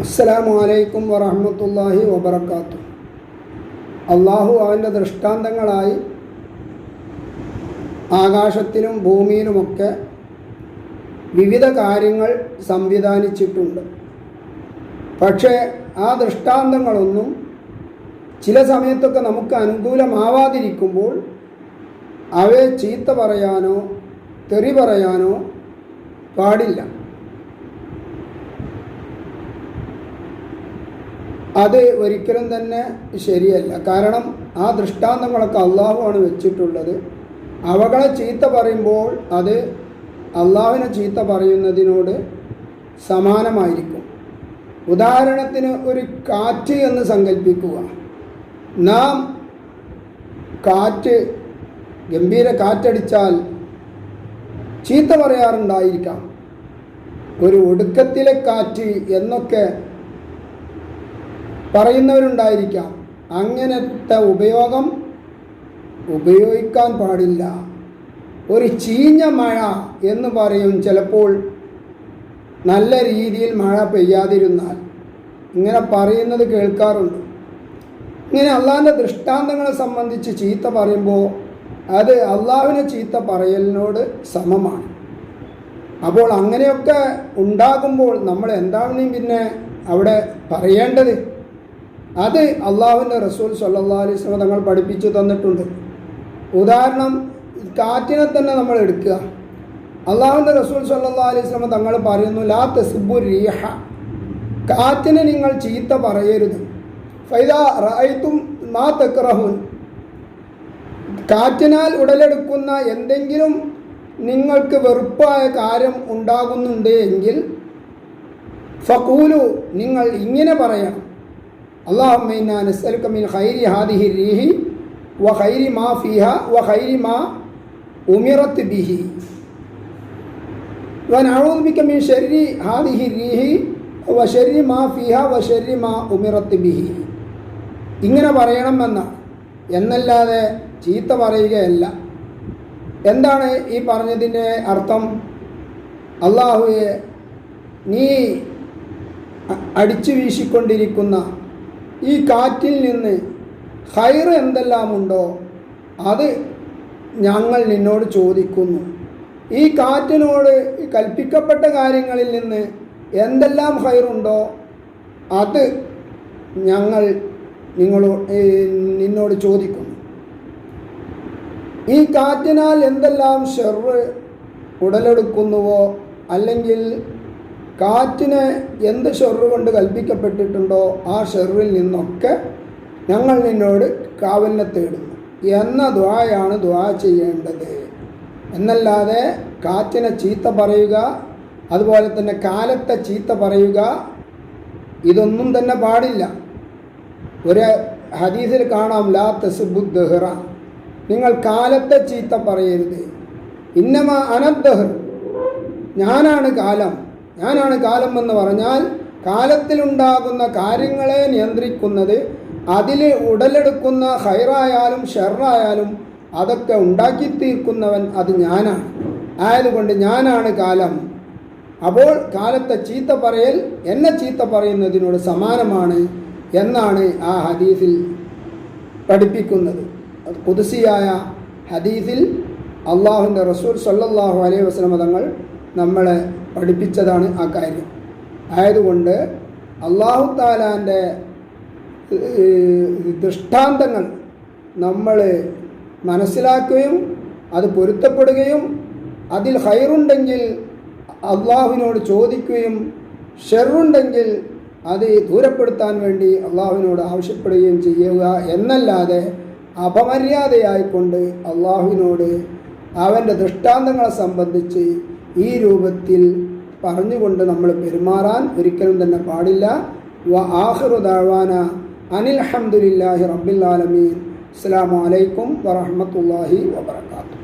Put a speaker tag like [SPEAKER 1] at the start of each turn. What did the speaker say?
[SPEAKER 1] അസ്സലാമു അലൈക്കും വറഹമത്തല്ലാഹി വബർക്കാത്തു അള്ളാഹു അവന്റെ ദൃഷ്ടാന്തങ്ങളായി ആകാശത്തിലും ഭൂമിയിലുമൊക്കെ വിവിധ കാര്യങ്ങൾ സംവിധാനിച്ചിട്ടുണ്ട്. പക്ഷേ ആ ദൃഷ്ടാന്തങ്ങളൊന്നും ചില സമയത്തൊക്കെ നമുക്ക് അനുകൂലമാവാതിരിക്കുമ്പോൾ അവയെ ചീത്ത പറയാനോ തെറി പറയാനോ പാടില്ല. അത് ഒരിക്കലും തന്നെ ശരിയല്ല. കാരണം ആ ദൃഷ്ടാന്തങ്ങളൊക്കെ അള്ളാഹുവാണ് വെച്ചിട്ടുള്ളത്. അവകളെ ചീത്ത പറയുമ്പോൾ അത് അള്ളാഹുവിനെ ചീത്ത പറയുന്നതിനോട് സമാനമായിരിക്കും. ഉദാഹരണത്തിന് ഒരു കാറ്റ് എന്ന് സങ്കല്പിക്കുക നാം കാറ്റ് ഗംഭീര കാറ്റടിച്ചാൽ ചീത്ത പറയാറുണ്ടായിരിക്കാം. ഒരു ഒടുക്കത്തിലെ കാറ്റ് എന്നൊക്കെ പറയുന്നവരുണ്ടായിരിക്കാം. അങ്ങനത്തെ ഉപയോഗം ഉപയോഗിക്കാൻ പാടില്ല. ഒരു ചീഞ്ഞ മഴ എന്ന് പറയും ചിലപ്പോൾ നല്ല രീതിയിൽ മഴ പെയ്യാതിരുന്നാൽ. ഇങ്ങനെ പറയുന്നത് കേൾക്കാറുണ്ട്. ഇങ്ങനെ അള്ളാഹിന്റെ ദൃഷ്ടാന്തങ്ങളെ സംബന്ധിച്ച് ചീത്ത പറയുമ്പോൾ അത് അള്ളാഹുവിനെ ചീത്ത പറയലിനോട് സമമാണ്. അപ്പോൾ അങ്ങനെയൊക്കെ ഉണ്ടാകുമ്പോൾ നമ്മൾ എന്താണ് പിന്നെ അവിടെ പറയേണ്ടത്? അത് അള്ളാഹുവിന്റെ റസൂൽ സല്ലാ അലൈഹി തങ്ങൾ പഠിപ്പിച്ചു തന്നിട്ടുണ്ട്. ഉദാഹരണം കാറ്റിനെ തന്നെ നമ്മൾ എടുക്കുക. അള്ളാഹുവിന്റെ റസൂൽ സല്ലാ അലൈഹി തങ്ങൾ പറയുന്നു ലാ തെസുബു റീഹ. കാറ്റിനെ നിങ്ങൾ ചീത്ത പറയരുത്. ഫൈദ റായിത്തും മാ തെക്റഹുൻ കാറ്റിനാൽ ഉടലെടുക്കുന്ന എന്തെങ്കിലും നിങ്ങൾക്ക് വെറുപ്പായ കാര്യം ഉണ്ടാകുന്നുണ്ട് എങ്കിൽ ഫക്കൂലു നിങ്ങൾ ഇങ്ങനെ പറയണം. اللهم إنا نسألك من خير هذه الريح وخير ما فيها وخير ما أمرت به ونعوذ بك من شر هذه الريح وشر ما فيها وشر ما أمرت به ഇങ്ങനെ പറയണമെന്നാണ് എന്നല്ലാതെ ചീത്ത പറയുകയല്ല എന്താണ് ഈ പറഞ്ഞതിൻ്റെ അർത്ഥം അള്ളാഹുവെ നീ അടിച്ചു വീശിക്കൊണ്ടിരിക്കുന്ന ഈ കാറ്റിൽ നിന്ന് ഹൈർ എന്തെല്ലാമുണ്ടോ അത് ഞങ്ങൾ നിന്നോട് ചോദിക്കുന്നു. ഈ കാറ്റിനോട് കൽപ്പിക്കപ്പെട്ട കാര്യങ്ങളിൽ നിന്ന് എന്തെല്ലാം ഹൈറുണ്ടോ അത് ഞങ്ങൾ നിങ്ങളോ നിന്നോട് ചോദിക്കുന്നു. ഈ കാറ്റിനാൽ എന്തെല്ലാം ഷെറ് ഉടലെടുക്കുന്നുവോ അല്ലെങ്കിൽ കാറ്റിന് എന്ത് ഷെറ് കൊണ്ട് കൽപ്പിക്കപ്പെട്ടിട്ടുണ്ടോ ആ ഷെറിൽ നിന്നൊക്കെ ഞങ്ങൾ നിന്നോട് കാവലിനെ തേടുന്നു. എന്ന ദ്വായാണ് ദ്വാ ചെയ്യേണ്ടത്. എന്നല്ലാതെ കാറ്റിനെ ചീത്ത പറയുക അതുപോലെ തന്നെ കാലത്തെ ചീത്ത പറയുക ഇതൊന്നും തന്നെ പാടില്ല. ഒരു ഹദീസിൽ കാണാം ലാ തെസുബുദ്ദഹ്റ നിങ്ങൾ കാലത്തെ ചീത്ത പറയരുത്. ഇന്നമ അനദ്ദഹർ ഞാനാണ് കാലം. ഞാനാണ് കാലം എന്ന് പറഞ്ഞാൽ കാലത്തിലുണ്ടാകുന്ന കാര്യങ്ങളെ നിയന്ത്രിക്കുന്നത് അതിൽ ഉടലെടുക്കുന്ന ഹൈറായാലും ഷെറായാലും അതൊക്കെ ഉണ്ടാക്കി തീർക്കുന്നവൻ അത് ഞാനാണ്. ആയതുകൊണ്ട് ഞാനാണ് കാലം. അപ്പോൾ കാലത്തെ ചീത്ത പറയൽ എന്നെ ചീത്ത പറയുന്നതിനോട് സമാനമാണ് എന്നാണ് ആ ഹദീസിൽ പഠിപ്പിക്കുന്നത്. കുതിസിയായ ഹദീസിൽ അള്ളാഹുവിന്റെ റസൂൽ സല്ലാഹു അലൈഹി വസ്ലമ തങ്ങൾ നമ്മളെ പഠിപ്പിച്ചതാണ് ആ കാര്യം. ആയതുകൊണ്ട് അള്ളാഹു താലാന്റെ ദൃഷ്ടാന്തങ്ങൾ നമ്മൾ മനസ്സിലാക്കുകയും അത് പൊരുത്തപ്പെടുകയും അതിൽ ഹൈറുണ്ടെങ്കിൽ അള്ളാഹുവിനോട് ചോദിക്കുകയും ഷെറുണ്ടെങ്കിൽ അത് ദൂരപ്പെടുത്താൻ വേണ്ടി അള്ളാഹുവിനോട് ആവശ്യപ്പെടുകയും ചെയ്യുക എന്നല്ലാതെ അപമര്യാദയായിക്കൊണ്ട് അള്ളാഹുവിനോട് അവന്റെ ദൃഷ്ടാന്തങ്ങളെ സംബന്ധിച്ച് ഈ രൂപത്തിൽ പറഞ്ഞുകൊണ്ട് നമ്മൾ പെരുമാറാൻ ഒരിക്കലും തന്നെ പാടില്ല. വ ആഹ്റു ദാവാന അനിൽ അഹമ്മദില്ലാഹി റബ്ബിൽ ആലമീൻ. അസ്സാം വലൈക്കും വറഹമത്തല്ലാഹി വബർക്കാത്തു